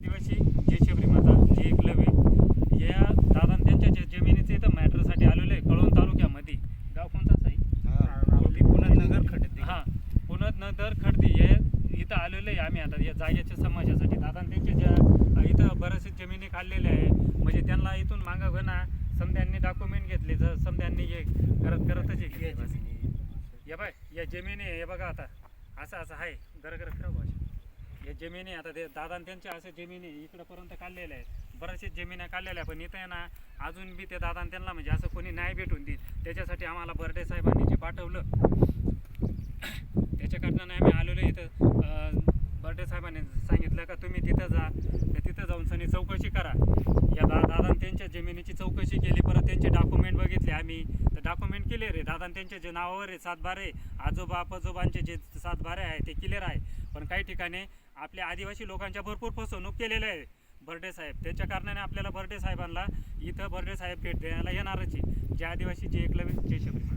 आदिवासी जे शबरी माता जे एकलव्य या दादा त्यांच्या जे जमिनीचे इथं मॅटरसाठी आलेलो आहे कळवण तालुक्यामध्ये. गाव कोणताच आहे पुनर्नगर खडते. हां पुनत नगर खडदी हे इथं आलेलो आहे आम्ही आता या जागेच्या समाजासाठी. दादा त्यांच्या ज्या इथं बरेचसे जमिनी काढलेल्या आहे म्हणजे त्यांना इथून मागं ना. समध्यांनी डॉक्युमेंट घेतले जर समध्यांनी हे करत करतच हे. या बाय या जमिनी हे बघा आता. असं असं आहे. घर घर हे जमिनी आता ते दादा त्यांच्या असं जमिनी इकडंपर्यंत काढलेल्या आहेत. बऱ्याचशा जमिन्या काढलेल्या आहे पण इथं आहे ना अजून बी ते दादा त्यांना म्हणजे असं कोणी नाही भेटून देईल. त्याच्यासाठी आम्हाला बर्डे साहेबांनी जे पाठवलं त्याच्याकडनं आम्ही आलेलो इथं. बर्डे साहेबांनी सांगितलं का तुम्ही तिथं जा तर तिथं जाऊन सनी चौकशी करा. या दा दादा त्यांच्या जमिनीची चौकशी केली परत त्यांचे डॉक्युमेंट बघितले आम्ही. तर डॉक्युमेंट क्लिअर आहे. दादा त्यांच्या जे नावावर आहे सातबारे आजोबा आजोबांचे जे सातबारे आहे ते क्लिअर आहे. पण काही ठिकाणी आपल्या आदिवासी लोकांच्या भरपूर फसवणूक केलेली आहे. बर्डे साहेब त्याच्या कारणाने आपल्याला बर्डे साहेबांना इथं बर्डे साहेब भेट द्यायला येणारच आहे. जे आदिवासी जे एकलव्य जे शबरीमाता